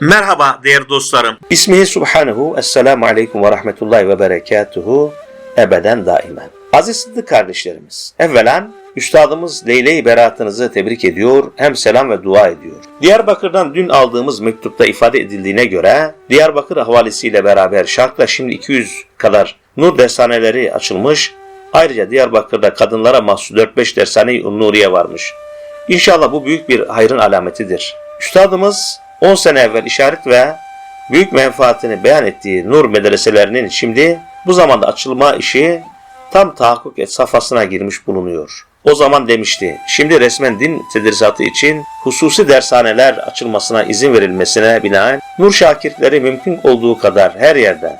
Merhaba değerli dostlarım. Bismihi subhanehu, esselamu aleyküm ve rahmetullahi ve berekatuhu ebeden daimen. Aziz Sıddık kardeşlerimiz, evvelen Üstadımız Leyle-i Beratınızı tebrik ediyor, hem selam ve dua ediyor. Diyarbakır'dan dün aldığımız mektupta ifade edildiğine göre, Diyarbakır havalisiyle beraber Şark'ta şimdi 200 kadar nur dershaneleri açılmış, ayrıca Diyarbakır'da kadınlara mahsus 4-5 dershane-i Nuriye varmış. İnşallah bu büyük bir hayrın alametidir. Üstadımız 10 sene evvel işaret ve büyük menfaatini beyan ettiği nur medreselerinin şimdi bu zamanda açılma işi tam tahakkuk et safhasına girmiş bulunuyor. O zaman demişti, şimdi resmen din tedrisatı için hususi dershaneler açılmasına izin verilmesine binaen nur şakirtleri mümkün olduğu kadar her yerde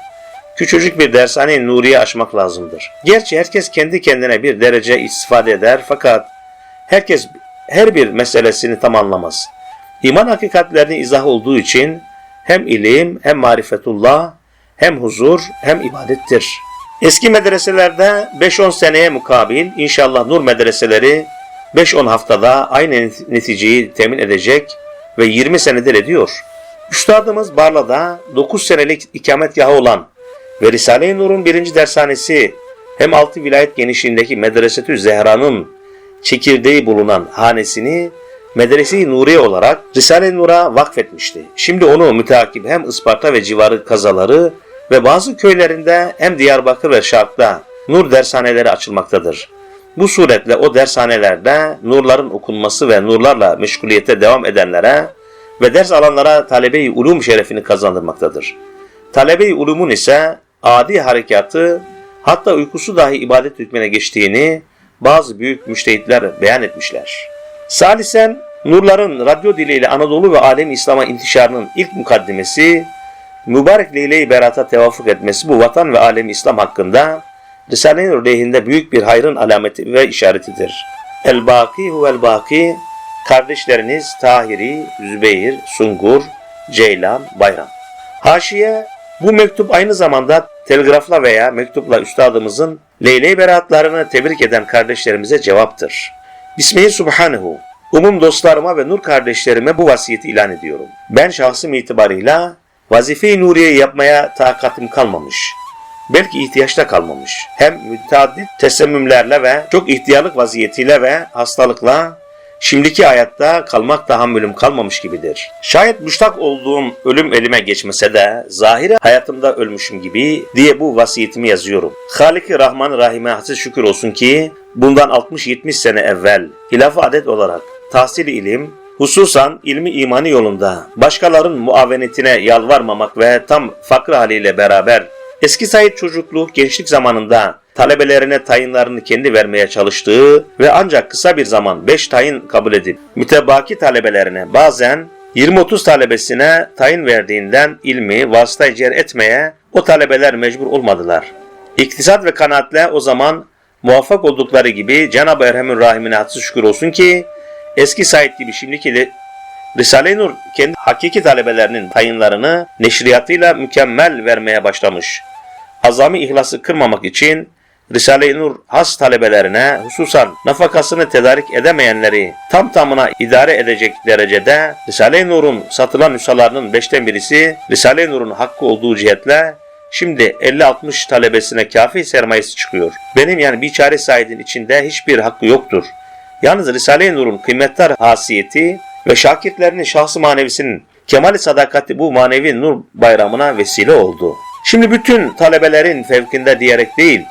küçücük bir dershane nuriye açmak lazımdır. Gerçi herkes kendi kendine bir derece istifade eder fakat herkes her bir meselesini tam anlamaz. İman hakikatlerinin izah olduğu için hem ilim hem marifetullah hem huzur hem ibadettir. Eski medreselerde 5-10 seneye mukabil inşallah nur medreseleri 5-10 haftada aynı neticeyi temin edecek ve 20 senedir ediyor. Üstadımız Barla'da 9 senelik ikametgahı olan ve Risale-i Nur'un birinci dershanesi hem 6 vilayet genişliğindeki Medresetü Zehra'nın çekirdeği bulunan hanesini Medrese-i Nuriye olarak Risale-i Nur'a vakfetmişti. Şimdi onu müteakip hem Isparta ve civarı kazaları ve bazı köylerinde hem Diyarbakır ve Şark'ta nur dershaneleri açılmaktadır. Bu suretle o dershanelerde nurların okunması ve nurlarla meşguliyete devam edenlere ve ders alanlara talebe-i ulum şerefini kazandırmaktadır. Talebe-i ulumun ise adi harekatı hatta uykusu dahi ibadet hükmüne geçtiğini bazı büyük müştehitler beyan etmişler. Salisen, nurların radyo diliyle Anadolu ve alem İslam'a intişarının ilk mukaddimesi, mübarek Leyle-i Berat'a tevafuk etmesi bu vatan ve alem İslam hakkında Risale-i Nur lehinde büyük bir hayrın alameti ve işaretidir. El-Baki huvel-Baki, kardeşleriniz Tahiri, Zübeyir, Sungur, Ceylan, Bayram. Haşiye, bu mektup aynı zamanda telgrafla veya mektupla üstadımızın Leyle-i Beratlarını tebrik eden kardeşlerimize cevaptır. Bismihi Subhanehu. Umum dostlarıma ve nur kardeşlerime bu vasiyeti ilan ediyorum. Ben şahsım itibarıyla vazife-i nuriye yapmaya takatim kalmamış. Belki ihtiyaçta kalmamış. Hem müteaddit tesemmümlerle ve çok ihtiyarlık vaziyetiyle ve hastalıkla şimdiki hayatta kalmak tahammülüm kalmamış gibidir. Şayet müştak olduğum ölüm elime geçmese de zahiri hayatımda ölmüşüm gibi diye bu vasiyetimi yazıyorum. Halik-i Rahman Rahim'e hassiz şükür olsun ki bundan 60-70 sene evvel hilaf adet olarak tahsil ilim, hususan ilmi imani yolunda başkaların muavenetine yalvarmamak ve tam fakr haliyle beraber eski Said çocukluk, gençlik zamanında talebelerine tayinlerini kendi vermeye çalıştığı ve ancak kısa bir zaman 5 tayin kabul edip mütebaki talebelerine bazen 20-30 talebesine tayin verdiğinden ilmi vasıta cer etmeye o talebeler mecbur olmadılar. İktisat ve kanaatle o zaman muvaffak oldukları gibi Cenab-ı Erhamün Rahim'ine hadsız şükür olsun ki eski Said gibi şimdiki Risale-i Nur kendi hakiki talebelerinin tayinlarını neşriyatıyla mükemmel vermeye başlamış. Azami ihlası kırmamak için Risale-i Nur has talebelerine hususan nafakasını tedarik edemeyenleri tam tamına idare edecek derecede Risale-i Nur'un satılan nüshalarının beşten birisi Risale-i Nur'un hakkı olduğu cihetle şimdi 50-60 talebesine kafi sermayesi çıkıyor. Benim yani bir çare Said'in içinde hiçbir hakkı yoktur. Yalnız Risale-i Nur'un kıymetli hasiyeti ve şakirtlerinin şahsı manevisinin kemali sadakati bu manevi nur bayramına vesile oldu. Şimdi bütün talebelerin fevkinde diyerek değil,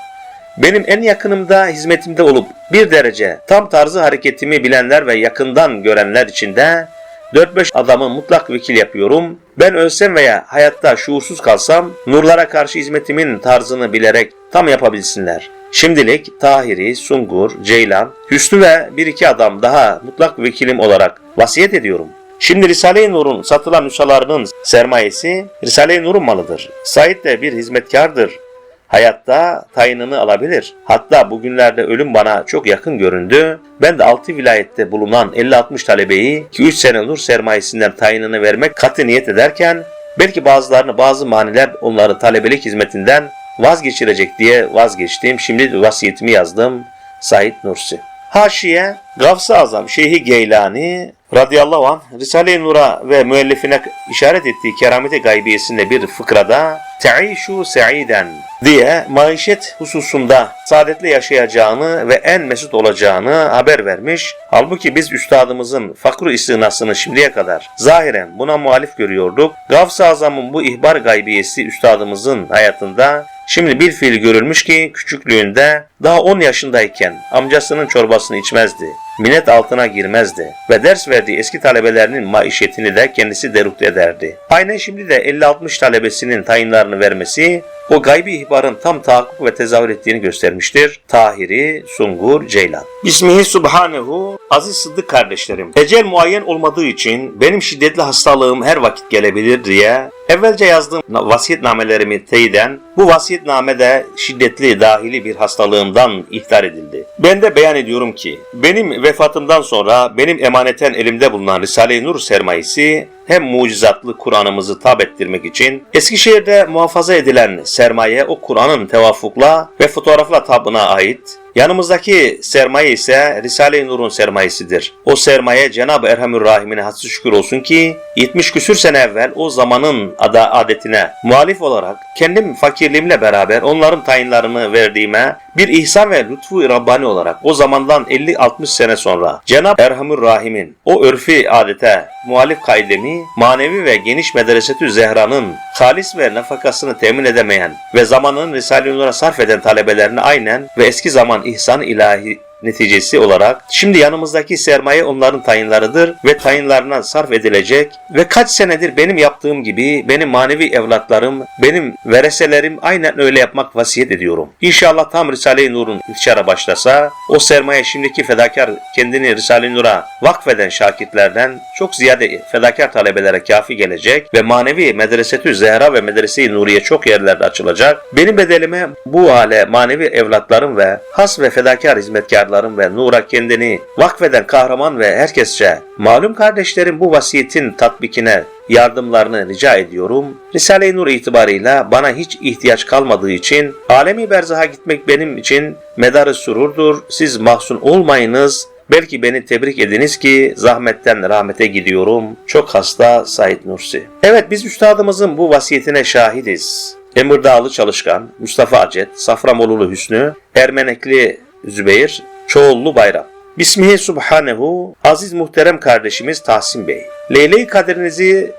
benim en yakınımda hizmetimde olup bir derece tam tarzı hareketimi bilenler ve yakından görenler için de 4-5 adamı mutlak vekil yapıyorum. Ben ölsem veya hayatta şuursuz kalsam nurlara karşı hizmetimin tarzını bilerek tam yapabilsinler. Şimdilik Tahiri, Sungur, Ceylan, Hüsnü ve bir iki adam daha mutlak vekilim olarak vasiyet ediyorum. Şimdi Risale-i Nur'un satılan nüshalarının sermayesi Risale-i Nur'un malıdır. Said de bir hizmetkardır. Hayatta tayinini alabilir. Hatta bugünlerde ölüm bana çok yakın göründü. Ben de 6 vilayette bulunan 50-60 talebeyi 2-3 sene nur sermayesinden tayinini vermek katı niyet ederken belki bazılarını bazı maniler onları talebelik hizmetinden vazgeçirecek diye vazgeçtim. Şimdi vasiyetimi yazdım. Said Nursi. Haşiye Gavs-ı Azam Şeyhi Geylani radıyallahu anh Risale-i Nur'a ve müellifine işaret ettiği kerameti gaybiyesinde bir fıkrada te'işu se'iden diye maişet hususunda saadetle yaşayacağını ve en mesut olacağını haber vermiş. Halbuki biz üstadımızın fakru istinasını şimdiye kadar zahiren buna muhalif görüyorduk. Gavs-ı Azam'ın bu ihbar gaybiyesi üstadımızın hayatında Şimdi bir fiil görülmüş ki küçüklüğünde daha 10 yaşındayken amcasının çorbasını içmezdi. Minnet altına girmezdi ve ders verdiği eski talebelerinin maişetini de kendisi derut ederdi. Aynen şimdi de 50-60 talebesinin tayinlerini vermesi o gaybi ihbarın tam tahakkuk ve tezahür ettiğini göstermiştir. Tahiri, Sungur, Ceylan. Bismihi Subhanehu, aziz Sıddık kardeşlerim. Ecel muayyen olmadığı için benim şiddetli hastalığım her vakit gelebilir diye evvelce yazdığım vasiyetnamelerimi teyiden bu vasiyetnamede şiddetli dahili bir hastalığımdan ihtar edildi. Ben de beyan ediyorum ki benim vefatımdan sonra benim emaneten elimde bulunan Risale-i Nur sermayesi hem mucizatlı Kur'an'ımızı tab ettirmek için Eskişehir'de muhafaza edilen sermaye o Kur'an'ın tevafukla ve fotoğrafla tabına ait Yanımızdaki sermaye ise Risale-i Nur'un sermayesidir. O sermaye Cenab-ı Erhamür Rahim'ine hadsız şükür olsun ki 70 küsür sene evvel o zamanın ada adetine muhalif olarak kendim fakirliğimle beraber onların tayinlerini verdiğime bir ihsan ve lütfu Rabbani olarak o zamandan 50-60 sene sonra Cenab-ı Erhamür Rahim'in o örfi adete muhalif kaidemi manevi ve geniş medresetü Zehra'nın halis ve nafakasını temin edemeyen ve zamanının Risale-i Nur'a sarf eden talebelerine aynen ve eski zaman ihsan ilahi neticesi olarak şimdi yanımızdaki sermaye onların tayinlarıdır ve tayinlarına sarf edilecek ve kaç senedir benim yaptığım gibi benim manevi evlatlarım, benim vereselerim aynen öyle yapmak vasiyet ediyorum. İnşallah tam Risale-i Nur'un intişara başlasa o sermaye şimdiki fedakar kendini Risale-i Nur'a vakfeden şakitlerden çok ziyade fedakar talebelere kafi gelecek ve manevi medresetü Zehra ve medrese-i Nuriye çok yerlerde açılacak. Benim bedelime bu hale manevi evlatlarım ve has ve fedakar hizmetkarlarım ve nura kendini vakfeden kahraman ve herkesçe malum kardeşlerim bu vasiyetin tatbikine yardımlarını rica ediyorum. Risale-i Nur itibarıyla bana hiç ihtiyaç kalmadığı için alemi berzaha gitmek benim için medarı sururdur. Siz mahzun olmayınız. Belki beni tebrik ediniz ki zahmetten rahmete gidiyorum. Çok hasta Said Nursi. Evet biz üstadımızın bu vasiyetine şahidiz. Emirdağlı Çalışkan, Mustafa Acet, Safranbolulu Hüsnü, Ermenekli Zübeyir, Çoğullu Bayram. Bismihi Subhanehu, aziz muhterem kardeşimiz Tahsin Bey. Leyle-i kaderinizi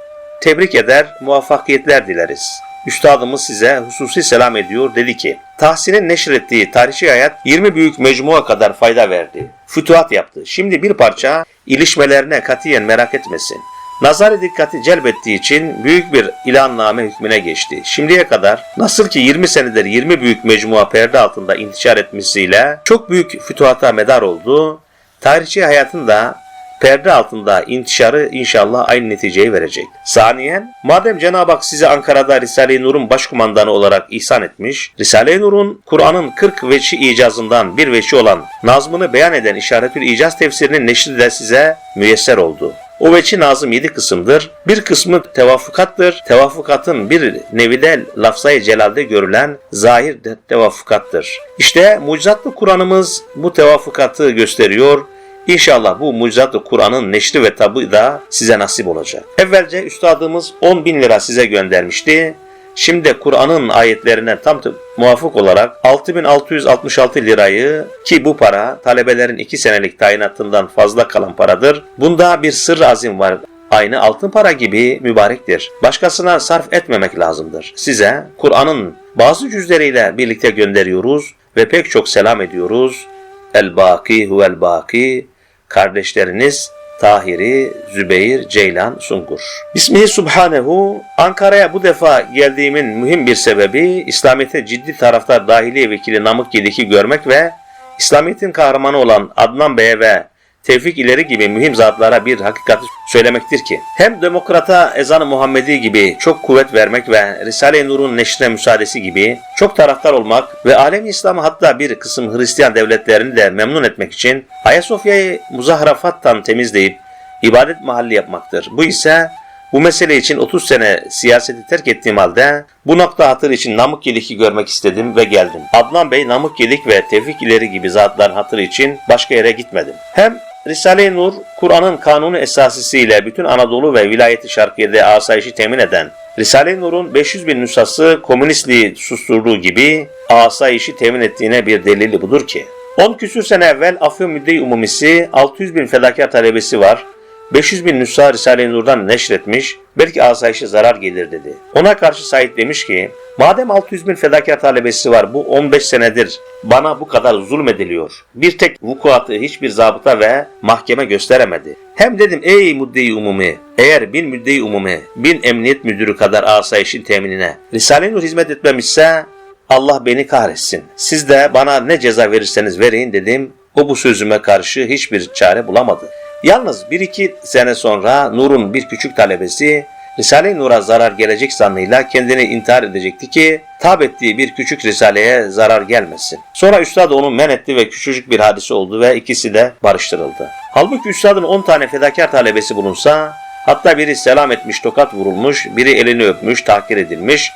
tebrik eder, muvaffakiyetler dileriz. Üstadımız size hususi selam ediyor dedi ki, Tahsin'in neşrettiği tarihi hayat 20 büyük mecmua kadar fayda verdi. Fütuhat yaptı. Şimdi bir parça ilişmelerine katiyen merak etmesin. Nazarı dikkati celbettiği için büyük bir ilanname hükmüne geçti. Şimdiye kadar nasıl ki 20 senedir 20 büyük mecmua perde altında intişar etmesiyle çok büyük fütuhata medar oldu. Tarihçi hayatında perde altında intişarı inşallah aynı neticeyi verecek. Saniyen, madem Cenab-ı Hak size Ankara'da Risale-i Nur'un başkumandanı olarak ihsan etmiş, Risale-i Nur'un Kur'an'ın 40 veçi icazından bir veçi olan nazmını beyan eden İşaretül İcaz tefsirinin neşri de size müyesser oldu. O veçi nazım yedi kısımdır. Bir kısmı tevafukattır. Tevafukatın bir nevi de lafzayı celalde görülen zahir de tevafukattır. İşte mucizatlı Kur'an'ımız bu tevafukatı gösteriyor. İnşallah bu mucizatlı Kur'an'ın neşri ve tabı da size nasip olacak. Evvelce üstadımız 10 bin lira size göndermişti. Şimdi Kur'an'ın ayetlerine tam muvafık olarak 6666 lirayı ki bu para talebelerin 2 senelik tayinatından fazla kalan paradır. Bunda bir sır azim var. Aynı altın para gibi mübarektir. Başkasına sarf etmemek lazımdır. Size Kur'an'ın bazı cüzleriyle birlikte gönderiyoruz ve pek çok selam ediyoruz. El-Baki huvel Baki kardeşleriniz Tahiri, Zübeyir, Ceylan, Sungur. Bismihi Subhanehu, Ankara'ya bu defa geldiğimin mühim bir sebebi İslamiyet'e ciddi taraftar dahiliye vekili Namık Gedik'i görmek ve İslamiyet'in kahramanı olan Adnan Bey'e ve Tevfik ileri gibi mühim zatlara bir hakikati söylemektir ki hem demokrata ezan-ı Muhammedi gibi çok kuvvet vermek ve Risale-i Nur'un neşrine müsaadesi gibi çok taraftar olmak ve alem İslam'ı hatta bir kısım Hristiyan devletlerini de memnun etmek için Ayasofya'yı muzahrafattan temizleyip ibadet mahalli yapmaktır. Bu ise bu mesele için 30 sene siyaseti terk ettiğim halde bu nokta hatır için Namık Gelik'i görmek istedim ve geldim. Adnan Bey, Namık Gelik ve Tevfik ileri gibi zatların hatırı için başka yere gitmedim. Hem Risale-i Nur, Kur'an'ın kanunu esasisiyle bütün Anadolu ve vilayeti şarkiyede asayişi temin eden, Risale-i Nur'un 500 bin nüshası komünistliği susturduğu gibi asayişi temin ettiğine bir delili budur ki. 10 küsür sene evvel Afyon Müdde-i Umumisi 600 bin fedakar talebesi var. 500 bin nüsha Risale-i Nur'dan neşretmiş, belki asayişe zarar gelir dedi. Ona karşı Said demiş ki, madem 600 bin fedakar talebesi var, bu 15 senedir bana bu kadar zulmediliyor. Bir tek vukuatı hiçbir zabıta ve mahkeme gösteremedi. Hem dedim ey müdde-i umumi, eğer bin müdde-i umumi, bin emniyet müdürü kadar asayişin teminine Risale-i Nur hizmet etmemişse Allah beni kahretsin. Siz de bana ne ceza verirseniz verin dedim. O bu sözüme karşı hiçbir çare bulamadı. Yalnız bir iki sene sonra Nur'un bir küçük talebesi Risale-i Nur'a zarar gelecek zannıyla kendini intihar edecekti ki tab ettiği bir küçük risaleye zarar gelmesin. Sonra üstad onu men etti ve küçücük bir hadise oldu ve ikisi de barıştırıldı. Halbuki üstadın 10 tane fedakar talebesi bulunsa hatta biri selam etmiş tokat vurulmuş, biri elini öpmüş, tahkir edilmiş,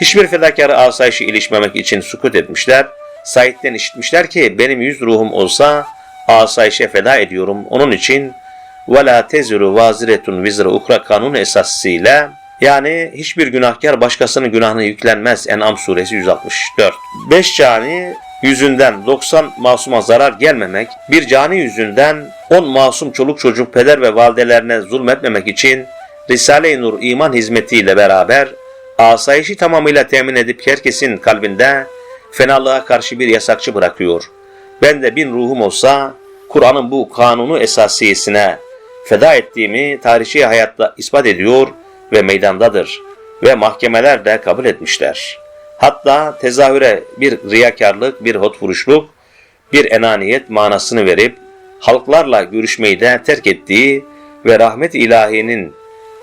Hiçbir fedakarı asayişi ilişmemek için sukut etmişler. Said'den işitmişler ki benim yüz ruhum olsa asayişe feda ediyorum. Onun için وَلَا تَزِرُ وَازِرَةٌ وِزْرَ ukra kanun esasıyla yani hiçbir günahkar başkasının günahına yüklenmez. En'am suresi 164. 5 cani yüzünden 90 masuma zarar gelmemek, bir cani yüzünden 10 masum çoluk çocuk peder ve validelerine zulmetmemek için Risale-i Nur iman hizmetiyle beraber asayişi tamamıyla temin edip herkesin kalbinde fenalığa karşı bir yasakçı bırakıyor. Ben de bin ruhum olsa Kur'an'ın bu kanunu esasiyesine feda ettiğimi tarihi hayatta ispat ediyor ve meydandadır ve mahkemeler de kabul etmişler. Hatta tezahüre bir riyakarlık, bir hotvuruşluk, bir enaniyet manasını verip halklarla görüşmeyi de terk ettiği ve rahmet ilahinin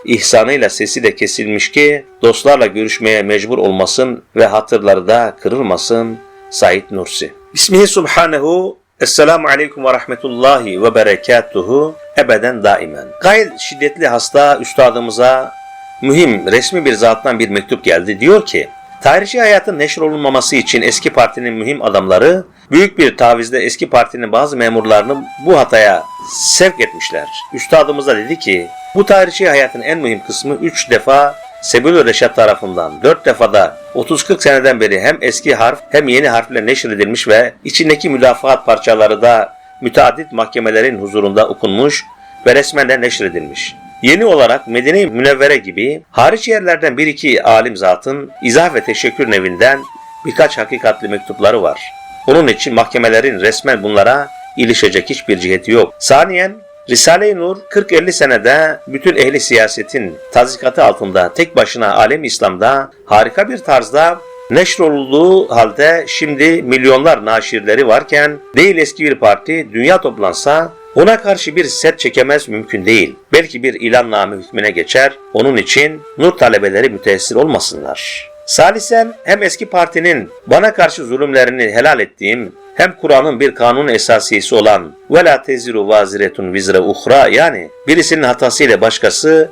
ihsanıyla sesi de kesilmiş ki dostlarla görüşmeye mecbur olmasın ve hatırları da kırılmasın Said Nursi. Bismihi Subhanehu Esselamu Aleyküm ve Rahmetullahi ve Berekatuhu ebeden daimen. Gayet şiddetli hasta üstadımıza mühim resmi bir zattan bir mektup geldi. Diyor ki Tarihçi hayatın neşr olunmaması için eski partinin mühim adamları büyük bir tavizde eski partinin bazı memurlarını bu hataya sevk etmişler. Üstadımız dedi ki bu tarihçi hayatın en mühim kısmı 3 defa Sebil Reşat tarafından 4 defada 30-40 seneden beri hem eski harf hem yeni harfle neşredilmiş ve içindeki mülafaat parçaları da müteaddit mahkemelerin huzurunda okunmuş ve resmen de neşredilmiş. Yeni olarak Medine-i Münevvere gibi hariç yerlerden bir iki alim zatın izah ve teşekkür nevinden birkaç hakikatli mektupları var. Onun için mahkemelerin resmen bunlara ilişecek hiçbir ciheti yok. Saniyen Risale-i Nur 40-50 senede bütün ehli siyasetin tazikatı altında tek başına alem İslam'da harika bir tarzda neşrolunduğu halde şimdi milyonlar naşirleri varken değil eski bir parti dünya toplansa ona karşı bir set çekemez mümkün değil. Belki bir ilanname hükmüne geçer. Onun için nur talebeleri müteessir olmasınlar. Salisen hem eski partinin bana karşı zulümlerini helal ettiğim hem Kur'an'ın bir kanun esasisi olan وَلَا تَزِرُ vaziretun vizre uhra yani birisinin hatasıyla başkası,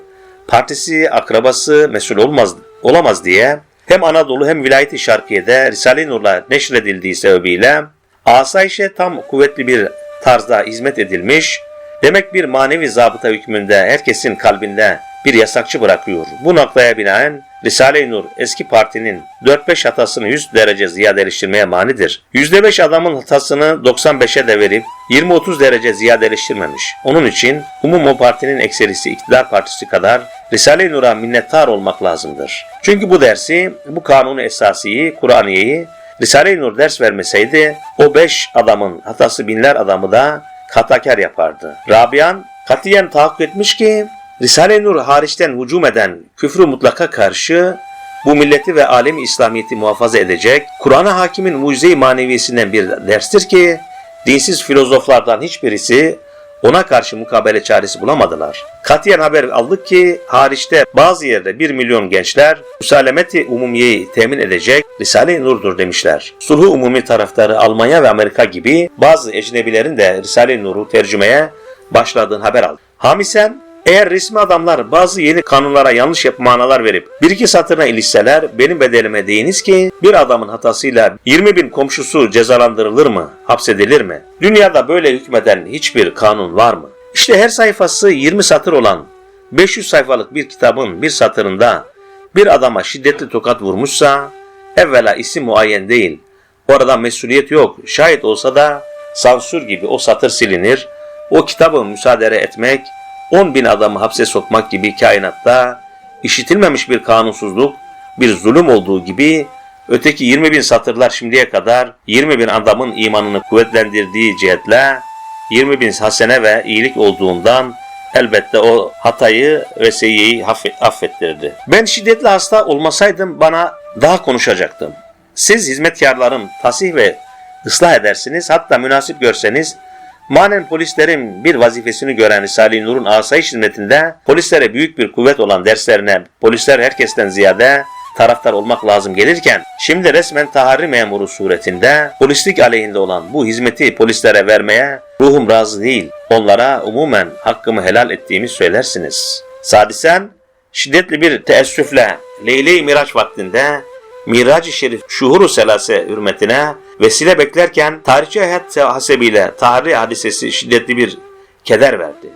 partisi, akrabası mesul olmaz, olamaz diye hem Anadolu hem vilayeti şarkiyede Risale-i Nur'la neşredildiği sebebiyle asayişe tam kuvvetli bir tarzda hizmet edilmiş, demek bir manevi zabıta hükmünde herkesin kalbinde bir yasakçı bırakıyor. Bu noktaya binaen Risale-i Nur eski partinin 4-5 hatasını 100 derece ziyadeleştirmeye manidir. %5 adamın hatasını 95'e de verip 20-30 derece ziyadeleştirmemiş. Onun için umum o partinin ekserisi iktidar partisi kadar Risale-i Nur'a minnettar olmak lazımdır. Çünkü bu dersi, bu kanunu esasiyi, Kur'aniyeyi Risale-i Nur ders vermeseydi o beş adamın hatası binler adamı da katakar yapardı. Rabian katiyen tahakkuk etmiş ki Risale-i Nur hariçten hücum eden küfrü mutlaka karşı bu milleti ve alemi İslamiyet'i muhafaza edecek, Kur'an'a hakimin mucize-i maneviyesinden bir derstir ki, dinsiz filozoflardan hiçbirisi ona karşı mukabele çaresi bulamadılar. Katiyen haber aldık ki hariçte bazı yerde 1 milyon gençler müsalemeti umumiyeyi temin edecek Risale-i Nur'dur demişler. Sulhu umumi taraftarı Almanya ve Amerika gibi bazı ecnebilerin de Risale-i Nur'u tercümeye başladığını haber aldık. Hamisen Eğer resmi adamlar bazı yeni kanunlara yanlış yap manalar verip bir iki satırına ilişseler benim bedelime deyiniz ki bir adamın hatasıyla 20 bin komşusu cezalandırılır mı, hapsedilir mi? Dünyada böyle hükmeden hiçbir kanun var mı? İşte her sayfası 20 satır olan 500 sayfalık bir kitabın bir satırında bir adama şiddetli tokat vurmuşsa evvela isim muayyen değil. Orada mesuliyet yok. Şayet olsa da sansür gibi o satır silinir. O kitabı müsaade etmek 10 bin adamı hapse sokmak gibi kainatta işitilmemiş bir kanunsuzluk, bir zulüm olduğu gibi öteki 20 bin satırlar şimdiye kadar 20 bin adamın imanını kuvvetlendirdiği cihetle 20 bin hasene ve iyilik olduğundan elbette o hatayı ve seyyiyi affettirdi. Ben şiddetli hasta olmasaydım bana daha konuşacaktım. Siz hizmetkarların tasih ve ıslah edersiniz hatta münasip görseniz Manen polislerin bir vazifesini gören Risale-i Nur'un asayiş hizmetinde polislere büyük bir kuvvet olan derslerine polisler herkesten ziyade taraftar olmak lazım gelirken şimdi resmen taharri memuru suretinde polislik aleyhinde olan bu hizmeti polislere vermeye ruhum razı değil. Onlara umumen hakkımı helal ettiğimi söylersiniz. Sadisen şiddetli bir teessüfle Leyle-i Miraç vaktinde Mirac-ı Şerif şuhuru selase hürmetine vesile beklerken tarihçi hayat hasebiyle tahri hadisesi şiddetli bir keder verdi.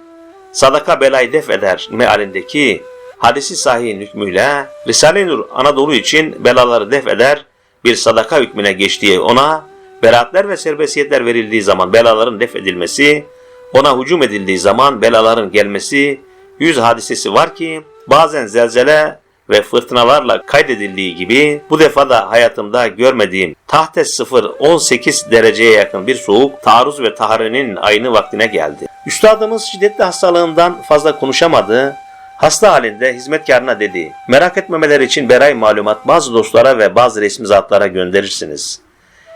Sadaka belayı def eder mealindeki hadisi sahihin hükmüyle Risale-i Nur Anadolu için belaları def eder bir sadaka hükmüne geçtiği ona beraatler ve serbestiyetler verildiği zaman belaların def edilmesi, ona hücum edildiği zaman belaların gelmesi yüz hadisesi var ki bazen zelzele ve fırtınalarla kaydedildiği gibi bu defa da hayatımda görmediğim tahte 0 18 dereceye yakın bir soğuk taarruz ve taharenin aynı vaktine geldi. Üstadımız şiddetli hastalığından fazla konuşamadı. Hasta halinde hizmetkarına dedi. Merak etmemeleri için beray malumat bazı dostlara ve bazı resmi zatlara gönderirsiniz.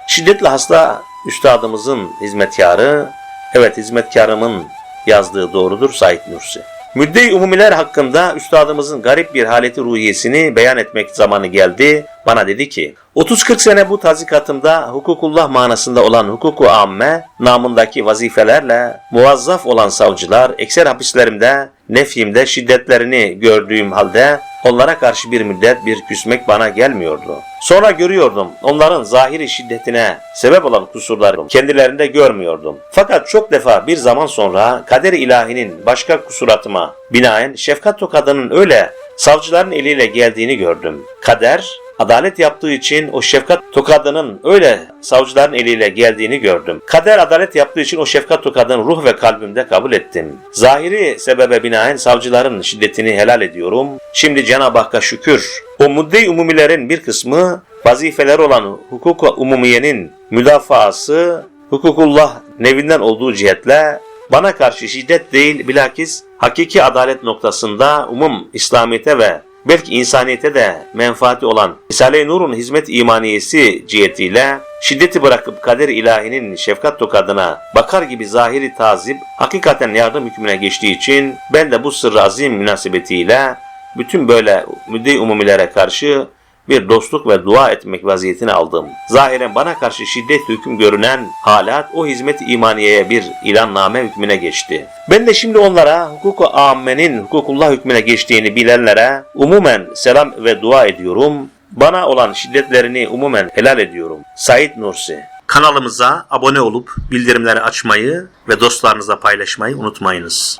Şiddetli hasta üstadımızın hizmetkarı, evet hizmetkarımın yazdığı doğrudur Said Nursi. Müdde-i umumiler hakkında üstadımızın garip bir haleti ruhiyesini beyan etmek zamanı geldi. Bana dedi ki, 30-40 sene bu tazikatımda hukukullah manasında olan hukuku amme namındaki vazifelerle muvazzaf olan savcılar ekser hapislerimde, nefyimde şiddetlerini gördüğüm halde onlara karşı bir müddet bir küsmek bana gelmiyordu. Sonra görüyordum onların zahiri şiddetine sebep olan kusurları kendilerinde görmüyordum. Fakat çok defa bir zaman sonra kader ilahinin başka kusuratıma binaen şefkat tokadının öyle savcıların eliyle geldiğini gördüm. Kader adalet yaptığı için o şefkat tokadının öyle savcıların eliyle geldiğini gördüm. Kader adalet yaptığı için o şefkat tokadını ruh ve kalbimde kabul ettim. Zahiri sebebe binaen savcıların şiddetini helal ediyorum. Şimdi Cenab-ı Hakk'a şükür. O mudde umumilerin bir kısmı vazifeler olan hukuku umumiyenin müdafaası hukukullah nevinden olduğu cihetle bana karşı şiddet değil bilakis hakiki adalet noktasında umum İslamiyete ve belki insaniyete de menfaati olan Risale-i Nur'un hizmet imaniyesi cihetiyle şiddeti bırakıp kader ilahinin şefkat tokadına bakar gibi zahiri tazip hakikaten yardım hükmüne geçtiği için ben de bu sırrı azim münasebetiyle bütün böyle müdde umumilere karşı bir dostluk ve dua etmek vaziyetini aldım. Zahiren bana karşı şiddet hüküm görünen halat o hizmet imaniyeye bir ilanname hükmüne geçti. Ben de şimdi onlara hukuku ammenin hukukullah hükmüne geçtiğini bilenlere umumen selam ve dua ediyorum. Bana olan şiddetlerini umumen helal ediyorum. Said Nursi Kanalımıza abone olup bildirimleri açmayı ve dostlarınızla paylaşmayı unutmayınız.